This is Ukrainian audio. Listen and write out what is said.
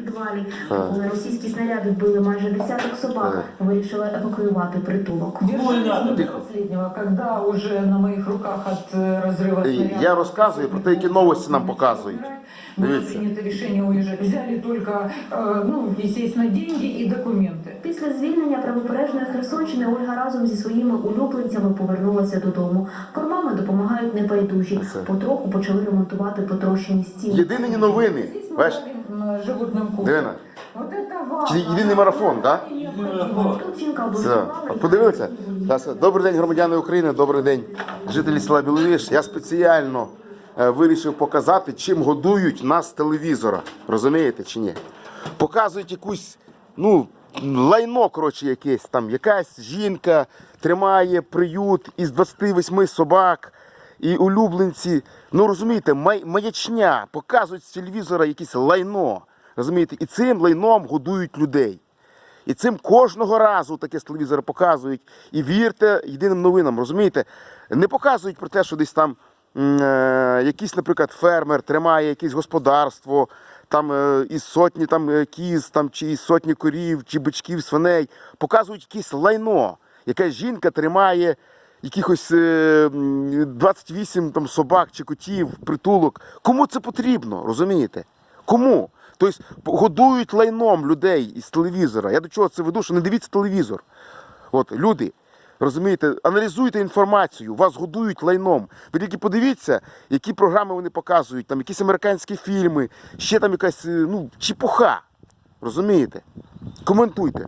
підвалі. Коли російські снаряди вбили майже десяток собак, вирішили евакуювати притулок. Держались надо. до последнего, когда уже на моих руках от э, разрыва І снаряда... я розказую про те, які новості нам показують. Было Дивіться. принято решение уезжать. Взяли только, э, ну, естественно, деньги и документы. Після звільнення правобережної Херсонщини Ольга разом зі своїми улюбленцями повернулася додому. Кормами допомагають небайдужі. Це. Потроху почали ремонтувати потрощені стіни. Єдині новини. Здесь мы Бачиш? говорим, э, животным кухням. Дивина. Вот это важно. Чи єдиний марафон, так? Тут жінка Все. облаштувала. От Подивилися? Так, все. Добрий день, громадяни України, добрий день, жителі села Біловіж. Я спеціально е, вирішив показати, чим годують нас з телевізора. Розумієте чи ні? Показують якусь, ну, лайно, коротше, якесь там. Якась жінка тримає приют із 28 собак і улюбленці. Ну розумієте, маячня, показують з телевізора якесь лайно. Розумієте, і цим лайном годують людей. І цим кожного разу таке з телевізора показують. І вірте єдиним новинам, розумієте? Не показують про те, що десь там е, якийсь, наприклад, фермер тримає якесь господарство, там е, із сотні там, е, кіз, там, чи із сотні корів, чи бичків, свиней. Показують якесь лайно. Якась жінка тримає якихось е, 28 там, собак чи котів, притулок. Кому це потрібно, розумієте? Кому? Тобто годують лайном людей із телевізора. Я до чого це веду, що не дивіться телевізор. От, люди, розумієте, аналізуйте інформацію, вас годують лайном. Ви тільки подивіться, які програми вони показують, там якісь американські фільми, ще там якась е, ну, чепуха. Розумієте? Коментуйте.